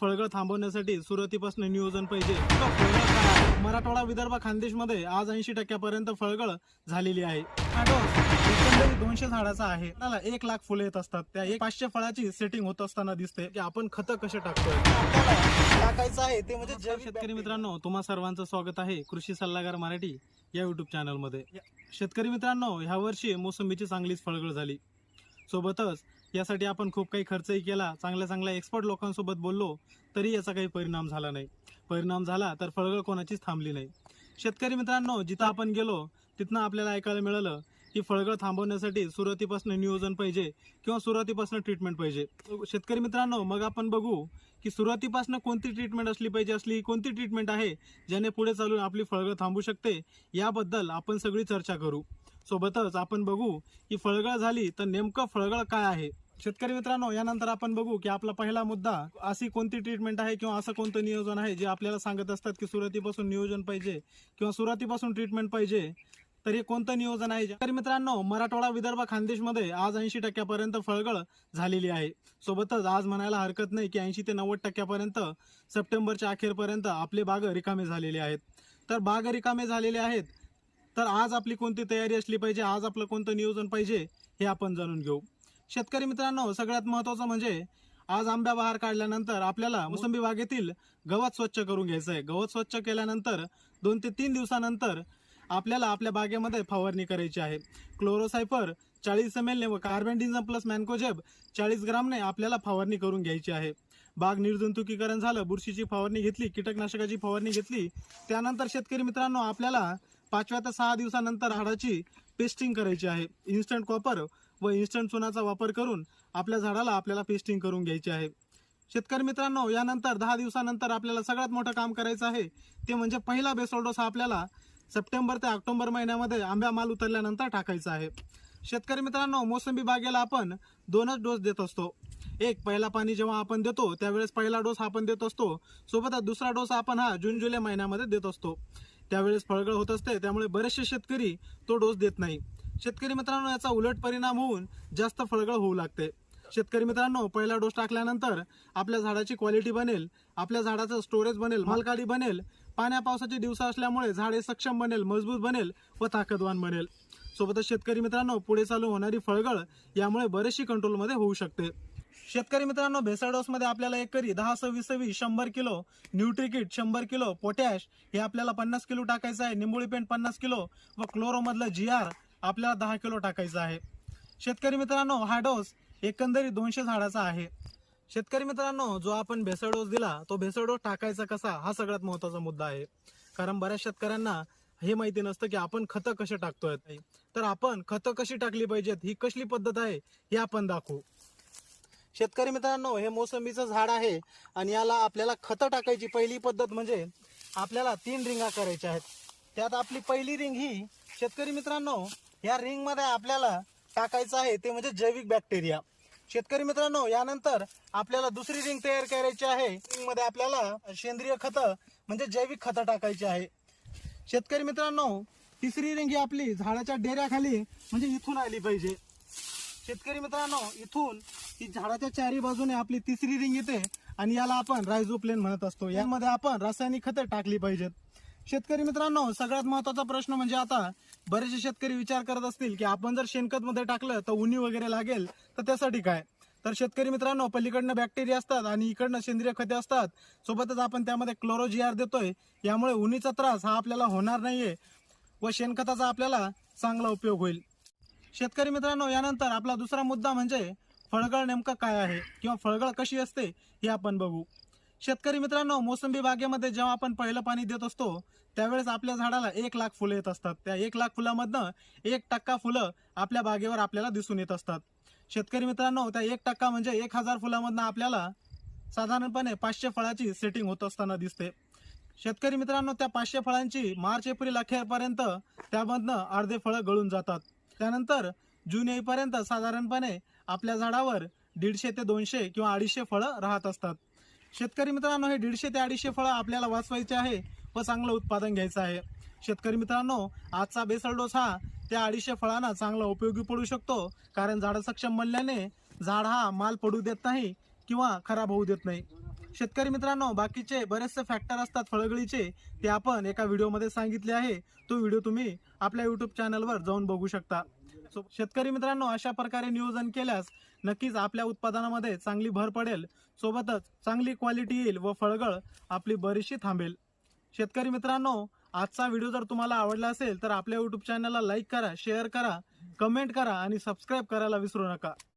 फळगळ थांबवण्यासाठी सुरुवातीपासून नियोजन पाहिजे? मराठवाडा विदर्भ खानदेशमध्ये आज ऐंशी टक्क्यापर्यंत फळगळ झालेली आहे. हा एकंदरीत दोनशे झाडाचा आहे. त्याला एक लाख फुले येत असतात. त्या एक पाचशे फळाची सेटिंग होत असताना दिसते. की आपण खतं कसे टाकतोय? टाकायचं आहे. ते म्हणजे शेतकरी मित्रांनो तुम्हा सर्वांचं स्वागत आहे कृषी सल्लागार मराठी या युट्यूब चॅनलमध्ये शेतकरी मित्रांनो ह्या वर्षी मोसंबीची चांगलीच फळगळ झाली. सोबतच यासाठी आपण खूप काही खर्चही केला चांगल्या चांगल्या एक्सपर्ट लोकांसोबत बोललो तरी याचा काही परिणाम झाला नाही. परिणाम झाला तर फळगळ कोणाचीच थांबली नाही. शेतकरी मित्रांनो जिथं आपण गेलो तिथनं आपल्याला ऐकायला मिळालं की फळगळ थांबवण्यासाठी सुरुवातीपासून नियोजन पाहिजे किंवा सुरुवातीपासून ट्रीटमेंट पाहिजे. शेतकरी मित्रांनो मग आपण बघू की सुरुवातीपासून कोणती ट्रीटमेंट असली पाहिजे असली कोणती ट्रीटमेंट आहे ज्याने पुढे चालून आपली फळगळ थांबू शकते याबद्दल आपण सगळी चर्चा करू. सोबतच आपण बघू की फळगळ झाली तर नेमकं फळगळ काय आहे? शेतकरी मित्रांनो यानंतर आपण बघू की आपला पहिला मुद्दा अशी कोणती ट्रीटमेंट आहे किंवा असं कोणतं नियोजन आहे जे आपल्याला सांगत असतात की सुरुवातीपासून नियोजन पाहिजे किंवा सुरुवातीपासून ट्रीटमेंट पाहिजे तर हे कोणतं नियोजन आहे? शेतकरी मित्रांनो मराठवाडा विदर्भ खानदेशमध्ये आज ऐंशी टक्क्यापर्यंत फळगळ झालेली आहे. सोबतच आज म्हणायला हरकत नाही की ऐंशी ते नव्वद टक्क्यापर्यंत सप्टेंबरच्या अखेरपर्यंत आपले बाग रिकामे झालेले आहेत. तर बाग रिकामे झालेले आहेत तर आज आपली कोणती तयारी असली पाहिजे आज आपलं कोणतं नियोजन पाहिजे हे आपण जाणून घेऊ. शेतकरी मित्रांनो सगळ्यात महत्वाचं म्हणजे आज आंब्या बहार काढल्यानंतर आपल्याला मोसंबी बागेतील गवत स्वच्छ करून घ्यायचं आहे गवत स्वच्छ केल्यानंतर दोन ते तीन दिवसानंतर आपल्याला आपल्या बागेमध्ये फवारणी करायची आहे. क्लोरोसायफर चाळीस एम एलने व कार्बेंडिझम प्लस मॅन्कोजेब चाळीस ग्रामने आपल्याला फवारणी करून घ्यायची आहे. बाग निर्जंतुकीकरण झालं बुरशीची फवारणी घेतली कीटकनाशकाची फवारणी घेतली त्यानंतर शेतकरी मित्रांनो आपल्याला पाचव्या ते सहा दिवसानंतर हाडाची पेस्टिंग करायची आहे. इन्स्टंट कॉपर व इन्स्टंट चुनाचा वापर करून आपल्या झाडाला आपल्याला पेस्टिंग करून घ्यायची आहे. शेतकरी मित्रांनो यानंतर दहा दिवसानंतर आपल्याला सगळ्यात मोठं काम करायचं आहे ते म्हणजे पहिला बेसोल डोस हा आपल्याला सप्टेंबर ते ऑक्टोबर महिन्यामध्ये आंब्या माल उतरल्यानंतर टाकायचा आहे. शेतकरी मित्रांनो मोसंबी बागेला आपण दोनच डोस देत असतो. एक पहिला पाणी जेव्हा आपण देतो त्यावेळेस पहिला डोस आपण देत असतो. सोबतच दुसरा डोस आपण हा जून जुलै महिन्यामध्ये देत असतो. त्यावेळेस फळगळ होत असते त्यामुळे बरेचसे शेतकरी तो डोस देत नाही. शेतकरी मित्रांनो याचा उलट परिणाम होऊन जास्त फळगळ होऊ लागते. शेतकरी मित्रांनो पहिला डोस टाकल्यानंतर आपल्या झाडाची क्वालिटी बनेल आपल्या झाडाचं स्टोरेज बनेल मालकाडी बनेल पाण्या पावसाचे दिवस असल्यामुळे झाडे सक्षम बनेल मजबूत बनेल व ताकदवान बनेल. सोबतच शेतकरी मित्रांनो पुढे चालू होणारी फळगळ यामुळे बरेचशी कंट्रोलमध्ये होऊ शकते. शेतकरी मित्रांनो भेसळ आपल्याला एक करी दहा सव्वीस सव्वीस शंभर किलो न्यूट्रिकिट शंभर किलो पोटॅश हे आपल्याला पन्नास किलो टाकायचं आहे निंबोळी पेंट पन्नास किलो व क्लोरोमधलं जी आर आपल्याला दहा किलो टाकायचं आहे. शेतकरी मित्रांनो हा डोस एकंदरीत दोनशे झाडाचा आहे. शेतकरी मित्रांनो जो आपण भेसळ डोस दिला तो भेसळ डोस टाकायचा कसा? हा सगळ्यात महत्त्वाचा मुद्दा आहे. कारण बऱ्याच शेतकऱ्यांना हे माहिती नसतं की आपण खतं कसे टाकतोय. तर आपण खतं कशी टाकली पाहिजेत? ही कसली पद्धत आहे? हे आपण दाखवू. शेतकरी मित्रांनो हे मोसंबीचं झाड आहे आणि याला आपल्याला खतं टाकायची पहिली पद्धत म्हणजे आपल्याला तीन रिंगा करायच्या आहेत. त्यात आपली पहिली रिंग ही शेतकरी मित्रांनो या रिंगमध्ये आपल्याला टाकायचं आहे ते म्हणजे जैविक बॅक्टेरिया शेतकरी मित्रांनो यानंतर आपल्याला दुसरी रिंग तयार करायची आहे. रिंगमध्ये आपल्याला सेंद्रिय खतं म्हणजे जैविक खतं टाकायची आहे. शेतकरी मित्रांनो तिसरी रिंग ही आपली झाडाच्या डेऱ्याखाली म्हणजे इथून आली पाहिजे. शेतकरी मित्रांनो इथून ही झाडाच्या चारी बाजूने आपली तिसरी रिंग येते आणि याला आपण रायझोप्लेन म्हणत असतो. यामध्ये आपण रासायनिक खतं टाकली पाहिजेत. शेतकरी मित्रांनो सगळ्यात महत्त्वाचा प्रश्न म्हणजे आता बरेचसे शेतकरी विचार करत असतील की आपण जर शेणखत मध्ये टाकलं तर उन्ही वगैरे लागेल तर त्यासाठी काय? तर शेतकरी मित्रांनो पलीकडनं बॅक्टेरिया असतात आणि इकडनं सेंद्रिय खते असतात. सोबतच आपण त्यामध्ये क्लोरोजीआर देतोय. यामुळे उन्हीचा त्रास हा आपल्याला होणार नाहीये व शेणखताचा आपल्याला चांगला उपयोग होईल. शेतकरी मित्रांनो यानंतर आपला दुसरा मुद्दा म्हणजे फळगळ नेमकं काय आहे किंवा फळगळ कशी असते हे आपण बघू. शेतकरी मित्रांनो मोसंबी बागेमध्ये जेव्हा आपण पहिलं पाणी देत असतो त्यावेळेस आपल्या झाडाला एक लाख फुलं येत असतात. त्या एक लाख फुलामधनं एक टक्का फुलं आपल्या बागेवर आपल्याला दिसून येत असतात. शेतकरी मित्रांनो त्या एक टक्का म्हणजे एक हजार फुलामधनं आपल्याला साधारणपणे पाचशे फळाची सेटिंग होत असताना दिसते. शेतकरी मित्रांनो त्या पाचशे फळांची मार्च एप्रिल अखेरपर्यंत त्यामधनं अर्धे फळं गळून जातात. त्यानंतर जून येईपर्यंत साधारणपणे आपल्या झाडावर दीडशे ते दोनशे किंवा अडीचशे फळं राहत असतात. शेतकरी मित्रांनो हे दीडशे ते अडीचशे फळं आपल्याला वाचवायचे आहे. व चांगलं उत्पादन घ्यायचं आहे. शेतकरी मित्रांनो आजचा बेसल डोस हा त्या अडीचशे फळांना चांगला उपयोगी पडू शकतो. कारण झाड सक्षम बनल्याने झाड हा माल पडू देत नाही किंवा खराब होऊ देत नाही. शेतकरी मित्रांनो बाकीचे बरेचसे फॅक्टर असतात फळगळीचे ते आपण एका व्हिडिओमध्ये सांगितले आहे. तो व्हिडिओ तुम्ही आपल्या यूट्यूब चॅनलवर जाऊन बघू शकता. सो शेतकरी मित्रांनो अशा प्रकारे नियोजन केल्यास नक्कीच आपल्या उत्पादनामध्ये चांगली भर पडेल. सोबतच चांगली क्वालिटी येईल व फळगळ आपली बरीचशी थांबेल. शेतकरी मित्रांनो आजचा व्हिडिओ जर तुम्हाला आवडला असेल तर आपल्या युट्यूब चॅनलला लाईक करा शेअर करा कमेंट करा आणि सबस्क्राईब करायला विसरू नका.